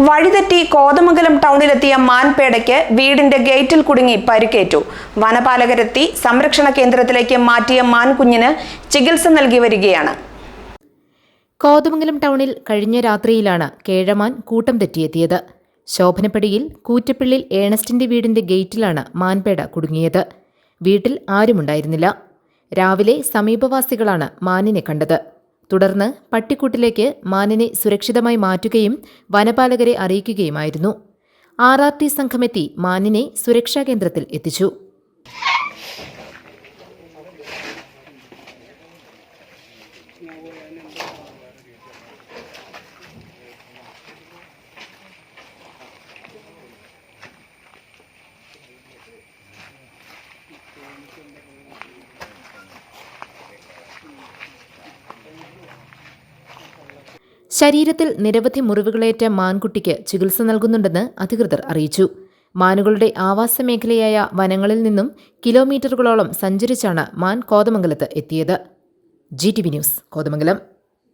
വഴിതെറ്റി കോതമംഗലം ടൗണിലെത്തിയ മാൻപേടയ്ക്ക് വീടിന്റെ ഗേറ്റിൽ കുടുങ്ങി പരിക്കേറ്റു. വനപാലകരെത്തി സംരക്ഷണ കേന്ദ്രത്തിലേക്ക് മാറ്റിയ മാൻകുഞ്ഞിന് ചികിത്സ നൽകി വരികയാണ്. കോതമംഗലം ടൗണിൽ കഴിഞ്ഞ രാത്രിയിലാണ് കേഴമാൻ കൂട്ടം തെറ്റിയെത്തിയത്. ശോഭനപ്പടിയിൽ കൂറ്റപ്പിള്ളിൽ ഏണസ്റ്റിന്റെ വീടിന്റെ ഗേറ്റിലാണ് മാൻപേട കുടുങ്ങിയത്. വീട്ടിൽ ആരുമുണ്ടായിരുന്നില്ല. രാവിലെ സമീപവാസികളാണ് മാനിനെ കണ്ടത്. തുടർന്ന് പട്ടിക്കൂട്ടിലേക്ക് മാനിനെ സുരക്ഷിതമായി മാറ്റുകയും വനപാലകരെ അറിയിക്കുകയുമായിരുന്നു. ആർ ആർ ടി സംഘമെത്തി മാനിനെ സുരക്ഷാ കേന്ദ്രത്തിൽ എത്തിച്ചു. ശരീരത്തിൽ നിരവധി മുറിവുകളേറ്റ മാൻകുട്ടിക്ക് ചികിത്സ നൽകുന്നുണ്ടെന്ന് അധികൃതർ അറിയിച്ചു. മാനുകളുടെ ആവാസ മേഖലയായ വനങ്ങളിൽ നിന്നും കിലോമീറ്ററുകളോളം സഞ്ചരിച്ചാണ് മാൻ കോതമംഗലത്ത് എത്തിയത്. G T V news Kothamangalam.